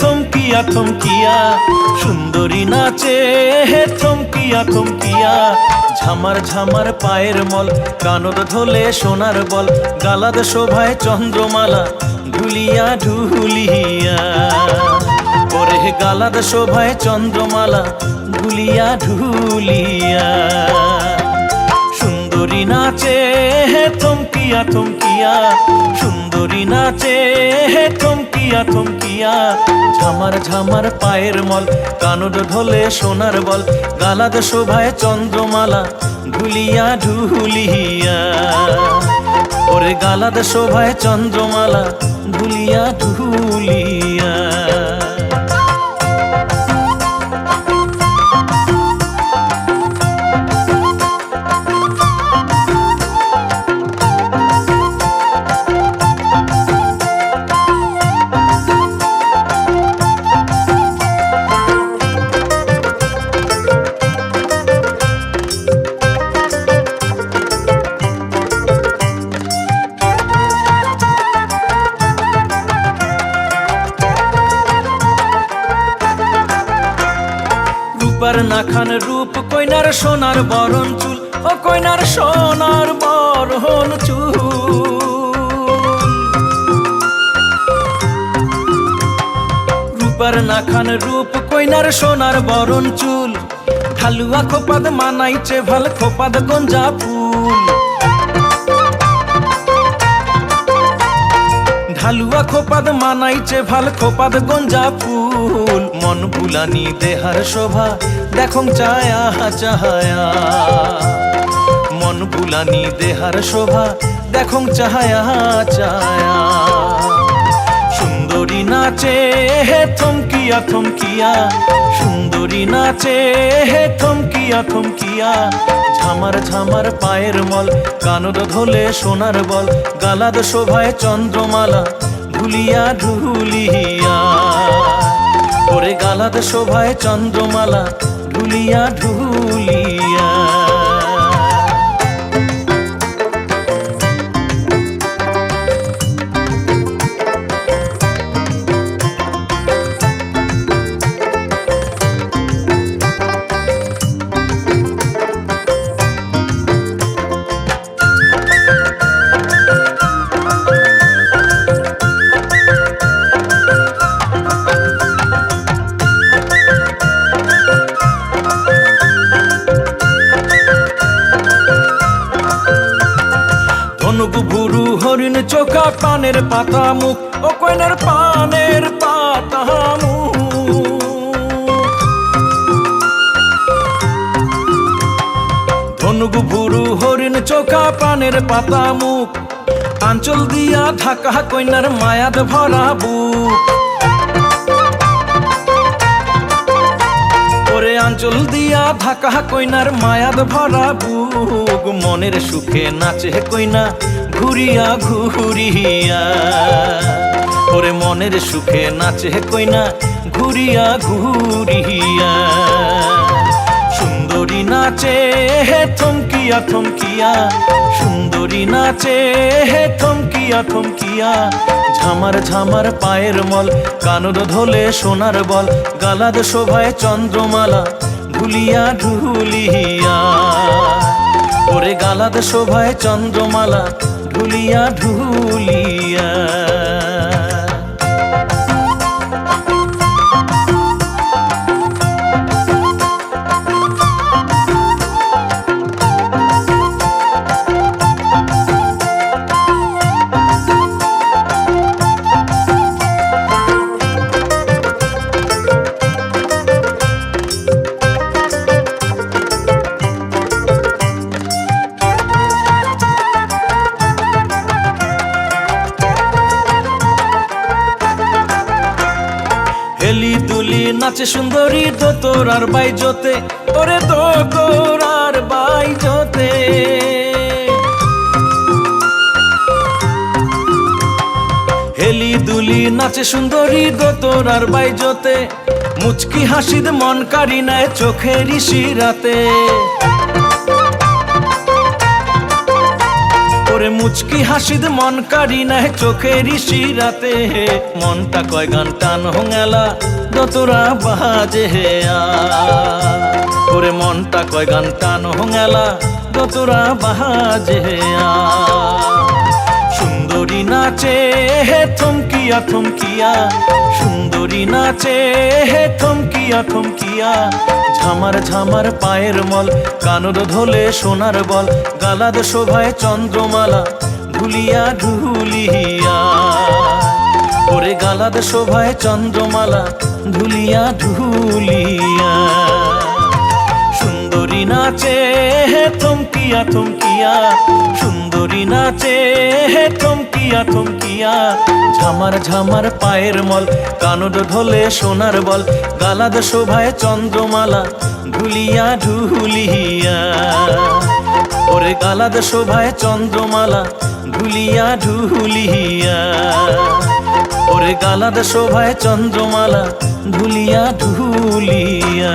থমকিয়া থমকিয়া। সুন্দরী নাচে, হে থমকিয়া থমকিয়া। ঝামার ঝামার পায়ের মল, কানদ ধলে সোনার বল। গালাদ শোভায় চন্দ্রমালা ঢুলিয়া ঢুলিয়া। ওরে গালাদ শোভায় চন্দ্রমালা ঢুলিয়া ঢুলিয়া। সুন্দরী নাচে থমকিয়া থমকিয়া, সুন্দরী নাচে হে থমকিয়া থমকিয়া, ঝামার ঝামার পায়ের মল কানড ঢোলে সোনার বল, গালাদ শোভায় চন্দ্রমালা ঢুলিয়া ঢুলিয়া। ওরে গালাদ শোভায় চন্দ্রমালা ঢুলিয়া ঢুলিয়া। রূপার নাখান রূপ, কইনার সোনার বরণ চুল, ও কইনার সোনার বরণ চুল। রূপার নাখান রূপ, কইনার সোনার বরণ চুল ঢালুয়া খোপাদ মানাইছে ভালো খোপাদ গঞ্জা ফুল। ঢালুয়া খোপাদ মানাইছে ভালো খোপাদ গঞ্জা ফুল। মন বুলানি দেহার শোভা, দেখং চায়া চাহায়া। মন বুলানি দেহার শোভা, দেখং চাহায়া চায়া। সুন্দরী নাচে হে থমকিয়া থমকিয়া, সুন্দরী নাচে হে থমকিয়া থমকিয়া। ঝামার ঝামার পায়ের মল, কানদ ধলে সোনার বল, গালাদ শোভায় চন্দ্রমালা, ঢুলিয়া ঢুলিয়া। ওরে গালাদ শোভায় চন্দ্রমালা ঢুলিয়া ঢুলিয়া চোখা পানের পাতা মুখ, ও কইনার পানের পাতা মুখ। ধনুক ভুরু হরিণ চোখা পানের পাতা মুখ, আঞ্চল দিয়া ঢাকা কইনার মায়াদ ভরা বুক। ওরে আঞ্চল দিয়া ঢাকা কইনার মায়াদ ভরা বুক, মনের সুখে নাচে কইনা ঘুরিয়া ঘুরিয়া। ওরে মনের সুখে নাচে কইনা, ঘুরিয়া ঘুরিয়া। সুন্দরী নাচে হে থমকিয়া থমকিয়া, সুন্দরী নাচে হে থমকিয়া থমকিয়া। ঝামার ঝামার পায়ের মল, কানর ধলে সোনার বল, গালাদ শোভায় চন্দ্রমালা ঢুলিয়া ঢুলিয়া। ওরে গালাদ শোভায় চন্দ্রমালা ঢুলিয়া ঢুলিয়া। হেলি দুলি, নাচে সুন্দরী দোতর আর বাই জোতে ওরে দোতর আর বাই জোতে হেলি দুলি, নাচে সুন্দরী দোতর আর বাই জোতে মুচকি হাসিদ মন কারি নেয় চোখের শিরাতে ওরে মুচকি হাসিদ মন কারি না শিরাতে রাতে। মনটা কয় গান টান হোঙালা, দতরা বাজে হে আরে। মনটা কয় গান টান হোঙালা, দতরা বাজে হে আ সুন্দরী নাচে, হে থমকিয়া থমকিয়া। সুন্দরী নাচে, হে থমকিয়া থমকিয়া। ঝামার ঝামার পায়ের মল, কানর ধলে সোনার বল, গালাদ শোভায় চন্দ্রমালা ধুলিয়া ঢুলিয়া। ওরে গালাদ শোভায় চন্দ্রমালা ধুলিয়া ঢুলিয়া। সুন্দরী নাচে, হে থমকিয়া থমকিয়া। সুন্দরী নাচে, হে থমকিয়া থমকিয়া। ঝামার ঝামার পায়ের মল, কানড ধলে সোনার বল। গালাদ শোভায় চন্দ্রমালা ঢুলিয়া ঢুলিয়া। ওরে গালাদ শোভায় চন্দ্রমালা ঢুলিয়া ঢুলিয়া। ওরে গালাদ শোভায় চন্দ্রমালা ঢুলিয়া ঢুলিয়া।